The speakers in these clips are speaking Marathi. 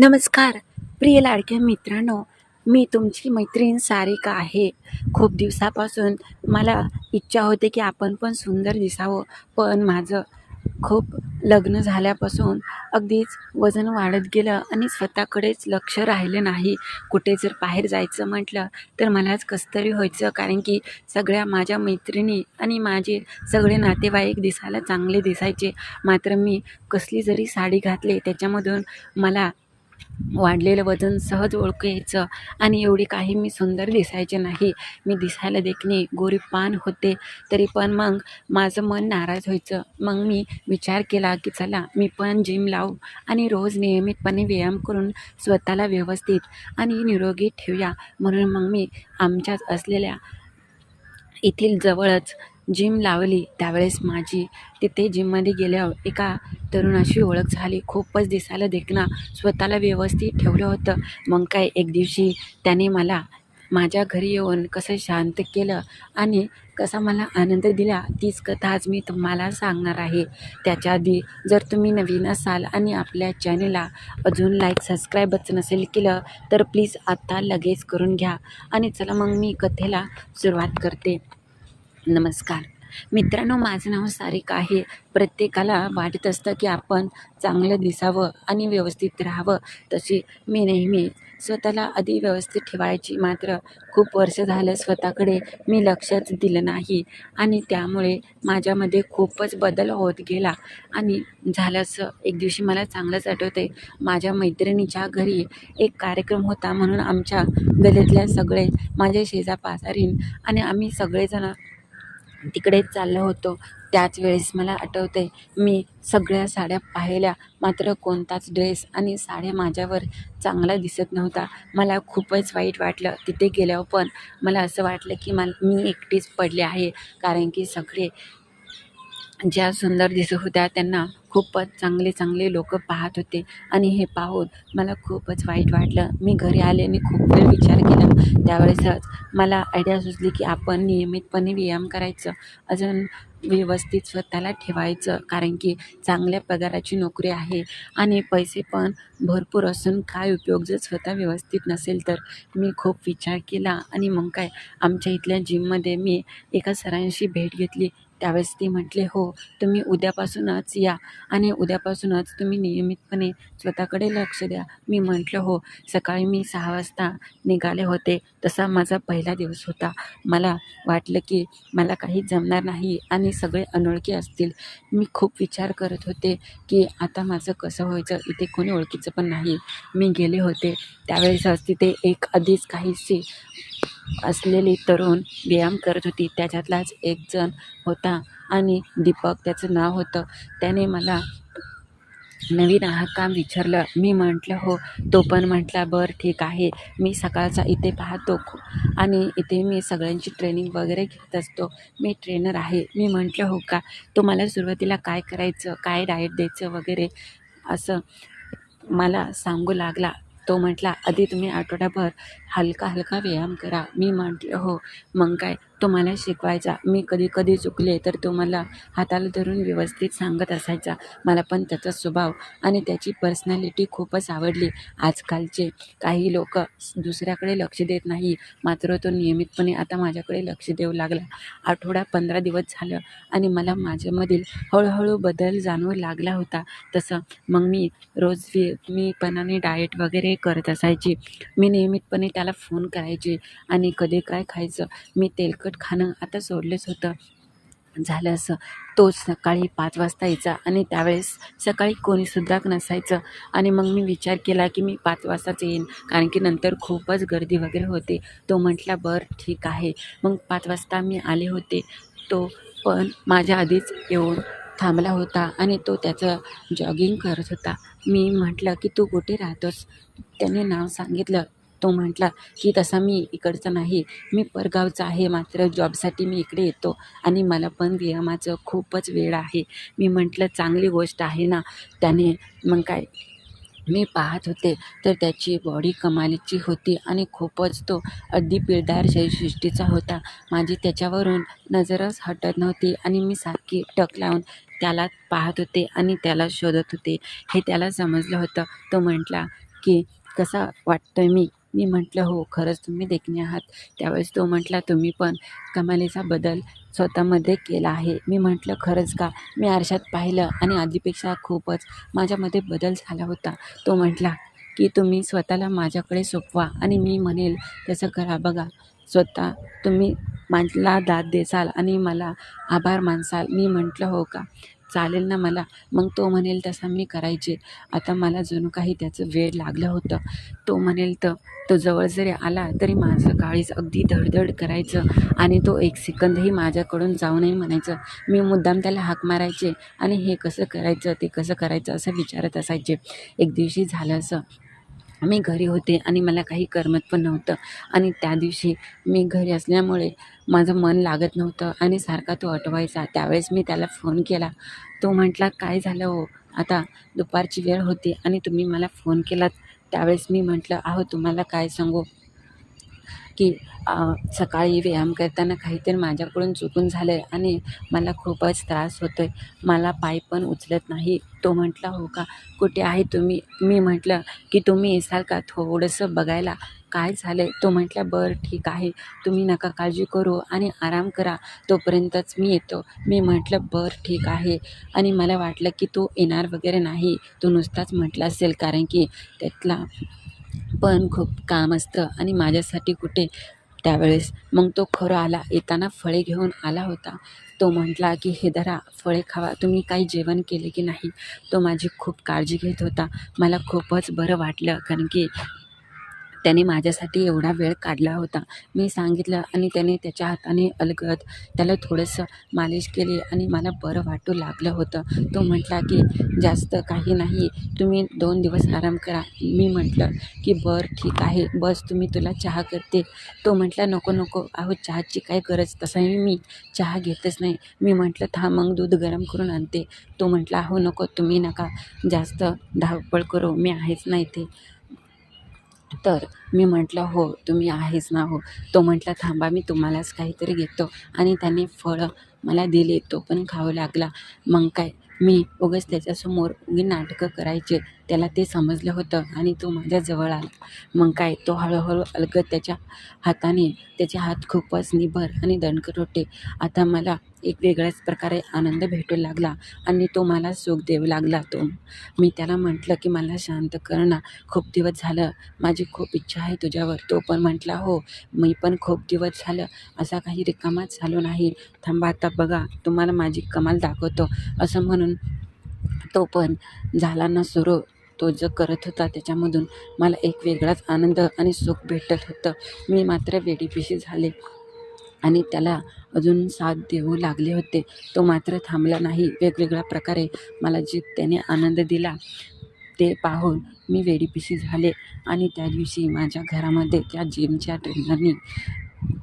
नमस्कार. प्रिय लाडक्या मित्रांनो मी तुमची मैत्रीण सारिका आहे. खूप दिवसापासून मला इच्छा होते की आपण पण सुंदर दिसावं पण माझं खूप लग्न झाल्यापासून अगदीच वजन वाढत गेलं आणि स्वतःकडेच लक्ष राहिलं नाही. कुठे जर बाहेर जायचं म्हटलं तर मलाच कसतरी व्हायचं कारण की सगळ्या माझ्या मैत्रिणी आणि माझे सगळे नातेवाईक दिसायला चांगले दिसायचे. मात्र मी कसली जरी साडी घातली त्याच्यामधून मला वाढलेलं वजन सहज ओळखू यायचं आणि एवढी काही मी सुंदर दिसायचे नाही. मी दिसायला देखणे गोरीपान होते तरी पण मग माझं मन नाराज व्हायचं. मग मी विचार केला की चला मी पण जिम लावू आणि रोज नियमितपणे व्यायाम करून स्वतःला व्यवस्थित आणि निरोगी ठेवूया. म्हणून मग मी आमच्याच असलेल्या येथील जवळच जिम लावली त्यावेळेस माझी तिथे जिममध्ये गेल्यावर एका तरुणाशी ओळख झाली. खूपच दिसायला देखणं स्वतःला व्यवस्थित ठेवलं होतं. मग काय एक दिवशी त्याने मला माझ्या घरी येऊन कसं शांत केलं आणि कसा मला आनंद दिला तीच कथा आज मी तुम्हाला सांगणार आहे. त्याच्या आधी जर तुम्ही नवीन असाल आणि आपल्या चॅनलला अजून लाईक सबस्क्राईबच नसेल केलं तर प्लीज आत्ता लगेच करून घ्या. आणि चला मग मी कथेला सुरुवात करते. नमस्कार. मित्रांनो माझं नाव सारिका आहे. प्रत्येकाला वाटत असतं की आपण चांगलं दिसावं आणि व्यवस्थित राहावं. तशी मी नेहमी स्वतःला आधी व्यवस्थित ठेवायची. मात्र खूप वर्ष झालं स्वतःकडे मी लक्षच दिलं नाही. आणि त्यामुळे माझ्यामध्ये खूपच बदल होत गेला. आणि झालं असं एक दिवशी मला चांगलंच आठवते माझ्या मैत्रिणीच्या घरी एक कार्यक्रम होता म्हणून आमच्या गलीतल्या सगळे माझे शेजापासारीन आणि आम्ही सगळेजणं तिकडेच चाललो होतो. त्याच वेळेस मला आठवते मी सगळ्या साड्या पाहिल्या. मात्र कोणताच ड्रेस आणि साड्या माझ्यावर चांगला दिसत नव्हता. मला खूपच वाईट वाटलं तिथे गेल्यावर पण. मला असं वाटलं की मला मी एकटीच पडले आहे. कारण की सगळे ज्या सुंदर दिसत होत्या त्यांना खूपच चांगले चांगले लोक पाहत होते. आणि हे पाहून मला खूपच वाईट वाटलं. मी घरी आले आणि खूप वेळ विचार केला. त्यावेळेसच मला आयडिया सुचली की आपण नियमितपणे व्यायाम करायचं. अजून व्यवस्थित स्वतःला ठेवायचं कारण की चांगल्या पगाराची नोकरी आहे आणि पैसे पण भरपूर असून काय उपयोग? जर स्वतः व्यवस्थित नसेल तर. मी खूप विचार केला आणि मग काय? आमच्या इथल्या जिममध्ये मी एका सरांशी भेट घेतली. त्यावेळेस ती म्हटले हो तुम्ही उद्यापासूनच या आणि उद्यापासूनच तुम्ही नियमितपणे स्वतःकडे लक्ष द्या. मी म्हटलं हो सकाळी मी सहा वाजता निघाले होते. तसा माझा पहिला दिवस होता. मला वाटलं की मला काही जमणार नाही आणि सगळे अनोळखी असतील. मी खूप विचार करत होते की आता माझं कसं व्हायचं? इथे कोणी ओळखीचं पण नाही. मी गेले होते. त्यावेळेसच तिथे एक आधीच काहीशी असलेली तरुण व्यायाम करत होती. त्याच्यातलाच एक जण होता आणि दीपक त्याचं नाव होतं. त्याने मला नवीन हा काम विचारलं. मी म्हटलं हो. तो पण म्हटला बरं ठीक आहे. मी सकाळचा इथे पाहतो आणि इथे मी सगळ्यांची ट्रेनिंग वगैरे घेत असतो. मी ट्रेनर आहे. मी म्हटलं हो का? तुम्हाला सुरुवातीला काय करायचं? काय डाएट द्यायचं वगैरे? असं मला सांगू लागला. तो म्हटला आधी तुम्ही आठवड्याभर हलका हलका व्यायाम करा. मी म्हटलं हो. मग काय? तो मला शिकवायचा. मी कधी कधी चुकले तर तो मला हाताला धरून व्यवस्थित सांगत असायचा. मला पण त्याचा स्वभाव आणि त्याची पर्सनॅलिटी खूपच आवडली. आजकालचे काही लोक दुसऱ्याकडे लक्ष देत नाही. मात्र तो नियमितपणे आता माझ्याकडे लक्ष देऊ लागला. आठवडा पंधरा दिवस झालं आणि मला माझ्यामधील हळूहळू बदल जाणवू लागला होता. तसं मग मी रोज मीपणाने डाएट वगैरे करत असायची. मी नियमितपणे त्याला फोन करायचे आणि कधी काय खायचं मी तेलकट खाणं आता सोडलंच होतं. झालं असं. तो सकाळी पाच वाजता यायचा आणि त्यावेळेस सकाळी कोणीसुद्धा नसायचं. आणि मग मी विचार केला की मी पाच वाजताच येईन. कारण की नंतर खूपच गर्दी वगैरे होते. तो म्हटला बरं ठीक आहे. मग पाच वाजता मी आले होते. तो पण माझ्या आधीच येऊन थांबला होता आणि तो त्याचं जॉगिंग करत होता. मी म्हटलं की तू कुठे राहतोस? त्याने नाव सांगितलं. तो म्हटला की तसा मी इकडचा नाही मी परगावचा आहे मात्र जॉबसाठी मी इकडे येतो आणि मला पण व्यायामाचं खूपच वेळ आहे. मी म्हटलं चांगली गोष्ट आहे ना. त्याने मग काय मी पाहत होते तर त्याची बॉडी कमालीची होती आणि खूपच तो अगदी पिळदार शरीरसृष्टीचा होता. माझी त्याच्यावरून नजरच हटत नव्हती आणि मी सारखी टक लावून त्याला पाहत होते आणि त्याला शोधत होते. हे त्याला समजलं होतं. तो म्हटला की कसा वाटतोय मी? मी म्हटलं हो खरंच तुम्ही देखणे आहात. त्यावेळेस तो म्हटला तुम्ही पण कमालीचा बदल स्वतःमध्ये केला आहे. मी म्हटलं खरंच का? मी आरशात पाहिलं आणि आधीपेक्षा खूपच माझ्यामध्ये बदल झाला होता. तो म्हटला की तुम्ही स्वतःला माझ्याकडे सोपवा आणि मी म्हणेल तसं करा बघा स्वतः तुम्ही मला दाद देसाल आणि मला आभार मानसाल. मी म्हटलं हो का? चालेल ना मला? मग तो म्हणेल तसं मी करायचे. आता मला जणू काही त्याचं वेळ लागलं होतं. तो म्हणेल तर तो जवळ जरी आला तरी माझं काळीच अगदी धडधड करायचं आणि तो एक सेकंदही माझ्याकडून जाऊ नये म्हणायचं. मी मुद्दाम त्याला हाक मारायचे आणि हे कसं करायचं ते कसं करायचं असं विचारत असायचे. एक दिवशी झालं असं. मी घरी होते आणि मला काही करमत पण नव्हतं. आणि त्या दिवशी मी घरी असल्यामुळे माझं मन लागत नव्हतं आणि सारखा तो अटवायचा त्यावेळेस मी त्याला फोन केला. तो म्हटला काय झालं हो? आता दुपारची वेळ होती आणि तुम्ही मला फोन केलात. त्यावेळेस मी म्हटलं अहो तुम्हाला काय सांगू? की सकाळी व्यायाम करताना काहीतरी माझ्याकडून चुकून झालं आहे आणि मला खूपच त्रास होतो आहे मला पाय पण उचलत नाही. तो म्हटला हो का? कुठे आहे तुम्ही? मी म्हटलं की तुम्ही येसाल का थोडंसं बघायला? काय झालं आहे तो म्हटला बरं ठीक आहे. तुम्ही नका काळजी करू आणि आराम करा. तोपर्यंतच मी येतो. मी म्हटलं बरं ठीक आहे. आणि मला वाटलं की तो येणार वगैरे नाही. तो नुसताच म्हटला असेल कारण की त्यातला पण खूप काम असतं आणि माझ्यासाठी कुठे? त्यावेळेस मग तो खरं आला येताना फळे घेऊन आला होता. तो म्हटला की हे धरा फळे खावा. तुम्ही काही जेवण केले की नाही? तो माझी खूप काळजी घेत होता. मला खूपच बरं वाटलं कारण की त्याने माझ्यासाठी एवढा वेळ काढला होता. मी सांगितलं आणि त्याने त्याच्या हाताने अलगद त्याला थोडंसं मालिश केली आणि मला बरं वाटू लागलं होतं. तो म्हटला की जास्त काही नाही तुम्ही दोन दिवस आराम करा. मी म्हटलं की बरं ठीक आहे. बस तुम्ही तुला चहा करते. तो म्हटला नको नको. अहो चहाची काय गरज तसाही मी चहा घेतच नाही. मी म्हटलं थांब मग दूध गरम करून आणते. तो म्हटला अहो नको तुम्ही नका. जास्त धावपळ करू. मी आहेच नाही ते तर मी म्हटलं हो तुम्ही आहेच ना हो. तो म्हटला थांबा मी तुम्हालाच काहीतरी घेतो. आणि त्याने फळं मला दिले तो पण खाऊ लागला. मग काय मी उगाच त्याच्यासमोर उगी नाटकं करायचे. त्याला ते समजलं होतं आणि तो माझ्याजवळ आला. मग काय तो हळूहळू अलगद त्याच्या हाताने त्याचे हात खूपच निभर आणि दणकट होते. आता मला एक वेगळ्याच प्रकारे आनंद भेटू लागला आणि तो मला सुख देऊ लागला. तो मी त्याला म्हटलं की मला शांत करणं खूप दिवस झालं. माझी खूप इच्छा आहे तुझ्यावर. तो पण म्हटला हो मी पण खूप दिवस झालं. असा काही रिकामाच झालो नाही. थांबा आता बघा. तुम्हाला माझी कमाल दाखवतो. असं म्हणून तो पण झाला ना सुरू. तो जो करत होता. त्याच्यामधून मला एक वेगळाच आनंद आणि सुख भेटत होतं. मी मात्र वेडीपिशी झाले आणि त्याला अजून साथ देऊ लागले होते. तो मात्र थांबला नाही. वेगवेगळ्या प्रकारे मला जे त्याने आनंद दिला ते पाहून मी वेडीपिशी झाले. आणि त्या दिवशी माझ्या घरामध्ये त्या जिमच्या ट्रेनरनी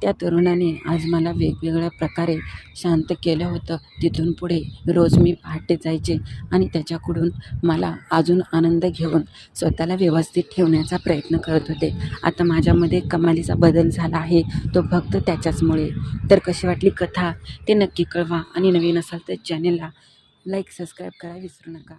त्या तरुणाने आज मला वेगवेगळ्या प्रकारे शांत केलं होतं. तिथून पुढे रोज मी पहाटे जायचे आणि त्याच्याकडून मला अजून आनंद घेऊन स्वतःला व्यवस्थित ठेवण्याचा प्रयत्न करत होते. आता माझ्यामध्ये कमालीचा बदल झाला आहे. तो फक्त त्याच्याचमुळे. तर कशी वाटली कथा? ते नक्की कळवा. आणि नवीन असाल तर चॅनेलला लाईक सबस्क्राईब करायला विसरू नका.